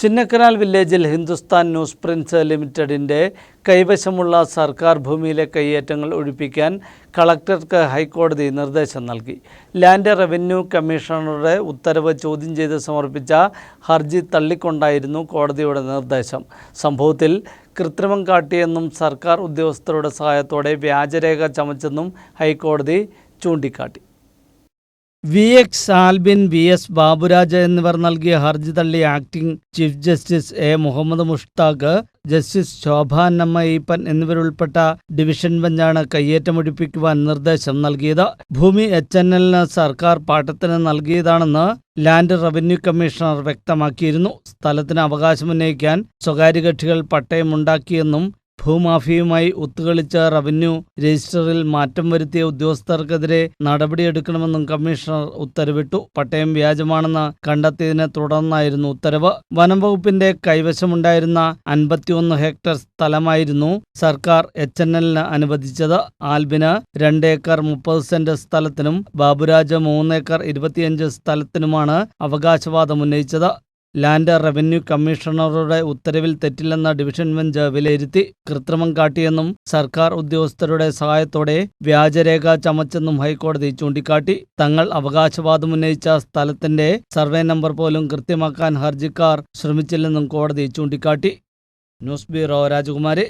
ചിന്നക്കനാൽ വില്ലേജിൽ Hindustan news Prince ലിമിറ്റഡിന്റെ കൈവശമുള്ള സർക്കാർ ഭൂമിയിലെ കയ്യേറ്റങ്ങൾ ഒഴിപ്പിക്കാൻ കളക്ടർക്ക് ഹൈക്കോടതി നിർദ്ദേശം നൽകി. ലാൻഡ് റവന്യൂ കമ്മീഷണറുടെ ഉത്തരവ് ചോദ്യം ചെയ്ത് സമർപ്പിച്ച ഹർജി തള്ളിക്കൊണ്ടായിരുന്നു കോടതിയുടെ നിർദ്ദേശം. സംഭവത്തിൽ കൃത്രിമം കാട്ടിയെന്നും സർക്കാർ ഉദ്യോഗസ്ഥരുടെ സഹായത്തോടെ വ്യാജരേഖ ചമച്ചെന്നും ഹൈക്കോടതി ചൂണ്ടിക്കാട്ടി. V X Albin V S Baburaja എന്നിവർ നൽകിയ ഹർജി തള്ളി acting chief justice A Muhammad Mushtaq justice Shobhanamma Eapen എന്നിവരുൾപ്പെട്ട division ബെഞ്ചാണ് കയ്യേറ്റമൊഴിപ്പിക്കുവാൻ നിർദ്ദേശം നൽകിയത്. ഭൂമി എച്ച് എൻ എല്ലിന് സർക്കാർ പാട്ടത്തിന് നൽകിയതാണെന്ന് ലാൻഡ് റവന്യൂ കമ്മീഷണർ വ്യക്തമാക്കിയിരുന്നു. സ്ഥലത്തിന് അവകാശമുന്നയിക്കാൻ സ്വകാര്യ കക്ഷികൾ പട്ടയമുണ്ടാക്കിയെന്നും ഭൂമാഫിയുമായി ഒത്തുകളിച്ച റവന്യൂ രജിസ്റ്ററിൽ മാറ്റം വരുത്തിയ ഉദ്യോഗസ്ഥർക്കെതിരെ നടപടിയെടുക്കണമെന്നും കമ്മീഷണർ ഉത്തരവിട്ടു. പട്ടയം വ്യാജമാണെന്ന് കണ്ടെത്തിയതിനെ തുടർന്നായിരുന്നു ഉത്തരവ്. വനം വകുപ്പിന്റെ കൈവശമുണ്ടായിരുന്ന അൻപത്തിയൊന്ന് ഹെക്ടർ സ്ഥലമായിരുന്നു സർക്കാർ എച്ച് എൻ എല്ലിന് അനുവദിച്ചത്. ആൽബിന് രണ്ട് ഏക്കർ മുപ്പത് സെന്റ് സ്ഥലത്തിനും ബാബുരാജ് മൂന്ന് ഏക്കർ ഇരുപത്തിയഞ്ച് സ്ഥലത്തിനുമാണ് അവകാശവാദം ഉന്നയിച്ചത്. ലാൻഡ് റവന്യൂ കമ്മീഷണറുടെ ഉത്തരവിൽ തെറ്റില്ലെന്ന ഡിവിഷൻ ബെഞ്ച് വിലയിരുത്തി കൃത്രിമം കാട്ടിയെന്നും സർക്കാർ ഉദ്യോഗസ്ഥരുടെ സഹായത്തോടെ വ്യാജരേഖ ചമച്ചെന്നും ഹൈക്കോടതി ചൂണ്ടിക്കാട്ടി. തങ്ങൾ അവകാശവാദം ഉന്നയിച്ച സ്ഥലത്തിന്റെ സർവേ നമ്പർ പോലും കൃത്യമാക്കാൻ ഹർജിക്കാർ ശ്രമിച്ചില്ലെന്നും കോടതി ചൂണ്ടിക്കാട്ടി. ന്യൂസ് ബ്യൂറോ രാജകുമാരി.